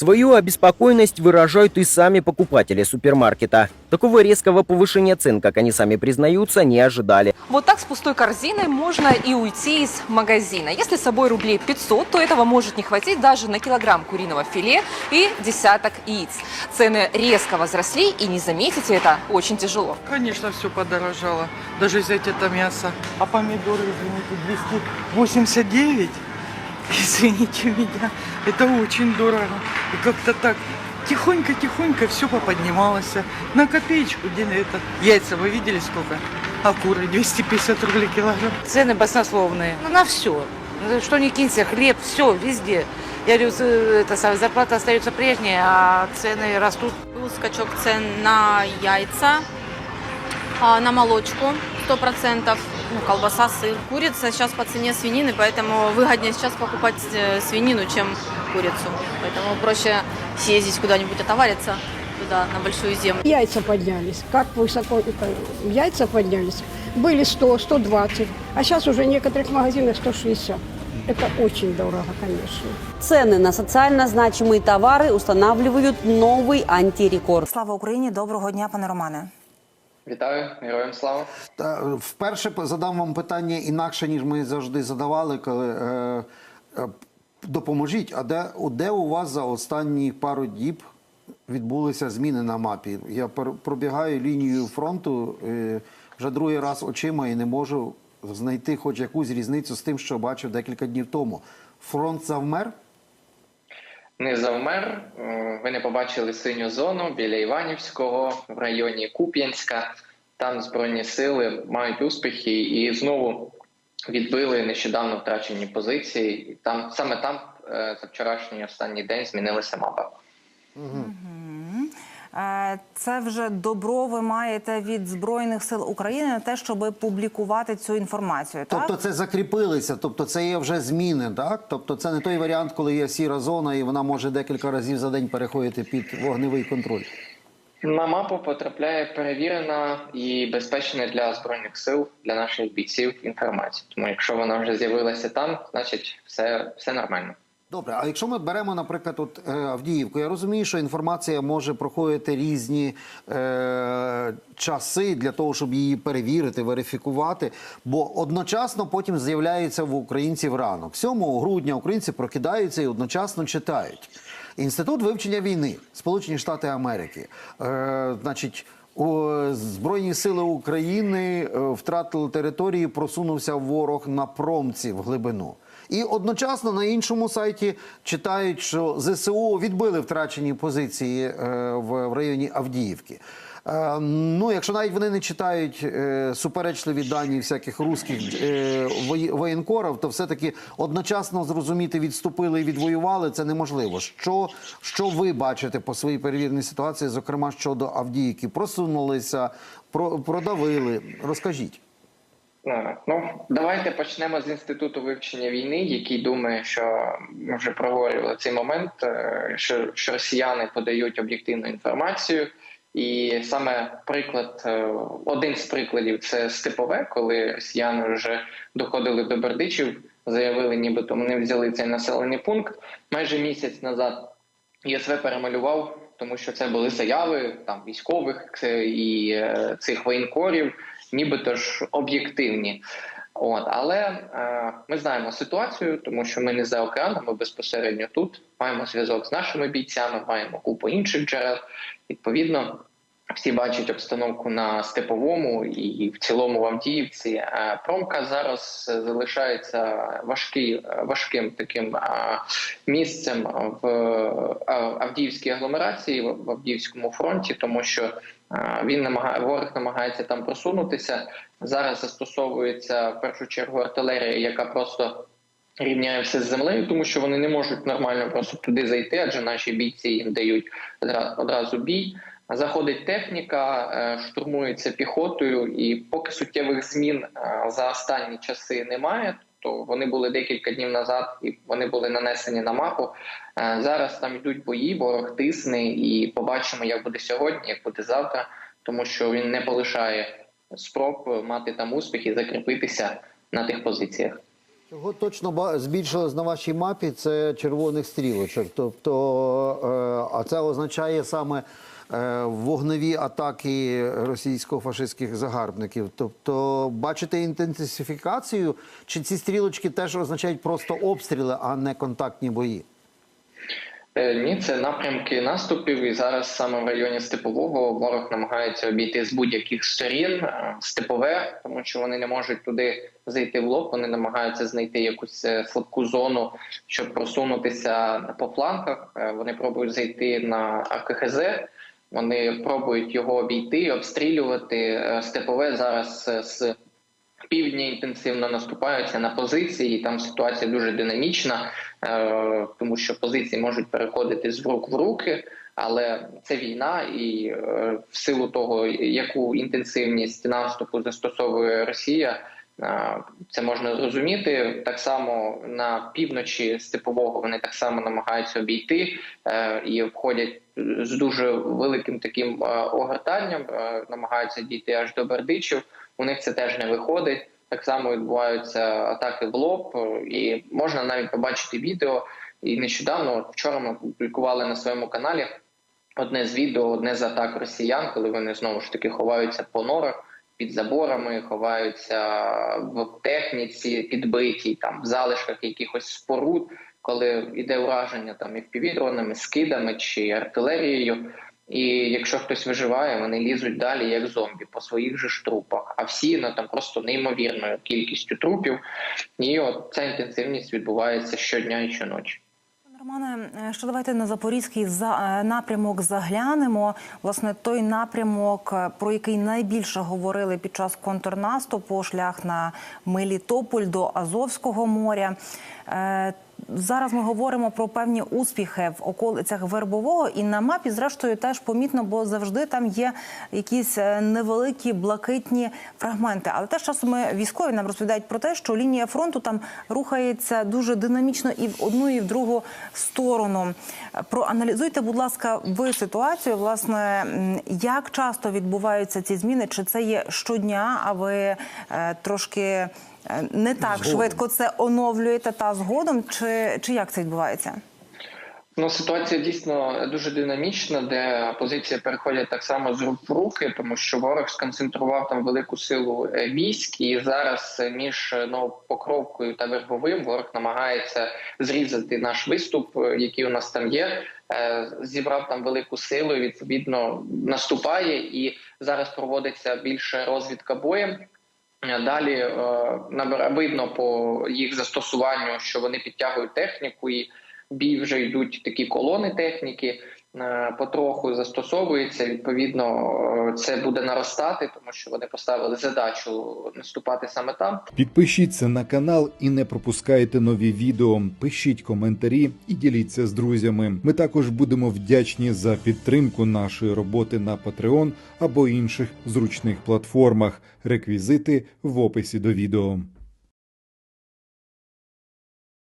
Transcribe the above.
Свою обеспокоенность выражают и сами покупатели супермаркета. Такого резкого повышения цен, как они сами признаются, не ожидали. Вот так с пустой корзиной можно и уйти из магазина. Если с собой рублей 500, то этого может не хватить даже на килограмм куриного филе и десяток яиц. Цены резко возросли, и не заметите это очень тяжело. Конечно, все подорожало. Даже взять это мясо. А помидоры, извините, 289. Извините меня. Это очень дорого. И как-то так тихонько-тихонько все поподнималось. На копеечку день это. Яйца вы видели сколько? А куры 250 рублей килограмм. Цены баснословные. Ну, на все. Что не кинься, хлеб, все, везде. Я говорю, это, зарплата остается прежняя, а цены растут. Был скачок цен на яйца, а, на молочку 100%, ну, колбаса, сыр. Курица сейчас по цене свинины, поэтому выгоднее сейчас покупать э, свинину, чем курицу. Поэтому проще съездить куда-нибудь отовариться туда, на большую землю. Яйца поднялись. Как высоко это, яйца поднялись? Были 100, 120, а сейчас уже в некоторых магазинах 160. Это очень дорого, конечно. Цены на социально значимые товары устанавливают новый антирекорд. Слава Україні! Доброго дня, пане Романе. Вітаю, героям слава. Та, е, вперше задам вам питання інакше, ніж ми завжди задавали, коли е, е, допоможіть, а де, де у вас за останні пару діб відбулися зміни на мапі? Я пробігаю лінію фронту е, вже другий раз очима і не можу знайти хоч якусь різницю з тим, що бачив декілька днів тому. Фронт завмер? Не завмер. Ви не побачили синю зону біля Іванівського в районі Куп'янська. Там збройні сили мають успіхи і знову відбили нещодавно втрачені позиції. І там саме там е, за вчорашній останній день змінилася мапа. Е, Це вже добро ви маєте від Збройних сил України на те, щоб публікувати цю інформацію. Так? Тобто це закріпилися, тобто це є вже зміни, так? Тобто це не той варіант, коли є сіра зона і вона може декілька разів за день переходити під вогневий контроль. На мапу потрапляє перевірена і безпечна для збройних сил для наших бійців інформація. Тому якщо вона вже з'явилася там, значить все, все нормально. Добре, а якщо ми беремо, наприклад, от е, Авдіївку, я розумію, що інформація може проходити різні е, часи для того, щоб її перевірити, верифікувати. Бо одночасно потім з'являється в українців ранок. 7 грудня українці прокидаються і одночасно читають. Інститут вивчення війни, Сполучені Штати Америки. Е, значить, Збройні сили України е, втратили території, просунувся ворог на промці в глибину. І одночасно на іншому сайті читають, що ЗСУ відбили втрачені позиції е, в районі Авдіївки. Е, ну, якщо навіть вони не читають е, суперечливі дані всяких русських е, воєнкорів, то все-таки одночасно зрозуміти, відступили і відвоювали, це неможливо. Що, що ви бачите по своїй перевіреній ситуації, зокрема щодо Авдіївки? Просунулися, про, продавили. Розкажіть. Ну, давайте почнемо з інституту вивчення війни, який думає, що ми вже проговорювали цей момент, що, що росіяни подають об'єктивну інформацію. І саме приклад, е, один з прикладів це степове, коли росіяни вже доходили до Бердичів, заявили, нібито вони взяли цей населений пункт. Майже місяць назад ЄСВ перемалював, тому що це були заяви там військових і е, цих воєнкорів, нібито ж об'єктивні. От, але е, ми знаємо ситуацію, тому що ми не за океаном, ми безпосередньо тут маємо зв'язок з нашими бійцями, маємо купу інших джерел. Відповідно, всі бачать обстановку на степовому і в цілому в Авдіївці. Е, Промка зараз залишається важкий, е, важким таким е, місцем в е, Авдіївській агломерації в Авдіївському фронті, тому що він намагає ворог намагається там просунутися. Зараз застосовується в першу чергу артилерія, яка просто рівняє все з землею, тому що вони не можуть нормально просто туди зайти, адже наші бійці їм дають одра- одразу бій. Заходить техніка, е, штурмується піхотою, і поки суттєвих змін е, за останні часи немає. То вони були декілька днів назад, і вони були нанесені на мапу. Е, Зараз там йдуть бої, ворог тисне, і побачимо, як буде сьогодні, як буде завтра, тому що він не полишає спроб мати там успіх і закріпитися на тих позиціях. Чого точно збільшилось на вашій мапі, це червоних стрілочок. Тобто, е, а це означає саме е, вогневі атаки російсько-фашистських загарбників. Тобто, бачите інтенсифікацію, чи ці стрілочки теж означають просто обстріли, а не контактні бої? Е, Ні, це напрямки наступів, і зараз саме в районі Степового ворог намагається обійти з будь-яких сторін е, степове, тому що вони не можуть туди зайти в лоб. Вони намагаються знайти якусь е, слабку зону, щоб просунутися по флангах. Е, Вони пробують зайти на АКХЗ. Вони пробують його обійти, обстрілювати. Степове зараз з півдня інтенсивно наступаються на позиції. Там ситуація дуже динамічна, е, тому що позиції можуть переходити з рук в руки. Але це війна, і е, в силу того, яку інтенсивність наступу застосовує Росія, це можна зрозуміти. Так само на півночі степового вони так само намагаються обійти е, і обходять з дуже великим таким е, огортанням, е, намагаються дійти аж до Бердичів. У них це теж не виходить. Так само відбуваються атаки в лоб, і можна навіть побачити відео. І нещодавно, вчора ми публікували на своєму каналі одне з відео, одне з атак росіян, коли вони знову ж таки ховаються по норах під заборами, ховаються в техніці підбитій, там в залишках якихось споруд, коли йде ураження там і впівдронами, скидами чи артилерією. І якщо хтось виживає, вони лізуть далі як зомбі по своїх же ж трупах. А всі ну, там просто неймовірною кількістю трупів. І от ця інтенсивність відбувається щодня і щоночі. Романе, е, що давайте на запорізький за е, напрямок заглянемо. Власне, той напрямок, е, про який найбільше говорили під час контрнаступу, шлях на Мелітополь до Азовського моря. Зараз ми говоримо про певні успіхи в околицях Вербового, і на мапі, зрештою, теж помітно, бо завжди там є якісь е, невеликі блакитні фрагменти. Але теж часом ми військові нам розповідають про те, що лінія фронту там рухається дуже динамічно і в одну, і в другу сторону. Проаналізуйте, будь ласка, ви ситуацію. Власне, як часто відбуваються ці зміни? Чи це є щодня? А ви е, трошки не так Згодом. швидко це оновлюєте та згодом, чи, чи як це відбувається? Ну, ситуація дійсно дуже динамічна, де позиції переходять так само з рук в руки, тому що ворог сконцентрував там велику силу е, військ, і зараз е, між е, Новопокровкою та Вербовим ворог намагається зрізати наш виступ, е, який у нас там є. Е, Зібрав там велику силу, і, відповідно наступає, і зараз проводиться більше розвідка боєм. Далі е, видно по їх застосуванню, що вони підтягують техніку, і бій вже йдуть такі колони техніки. Е, Потроху застосовується. Відповідно, е, це буде наростати, тому що вони поставили задачу наступати саме там. Підпишіться на канал і не пропускайте нові відео. Пишіть коментарі і діліться з друзями. Ми також будемо вдячні за підтримку нашої роботи на Patreon або інших зручних платформах. Реквізити в описі до відео.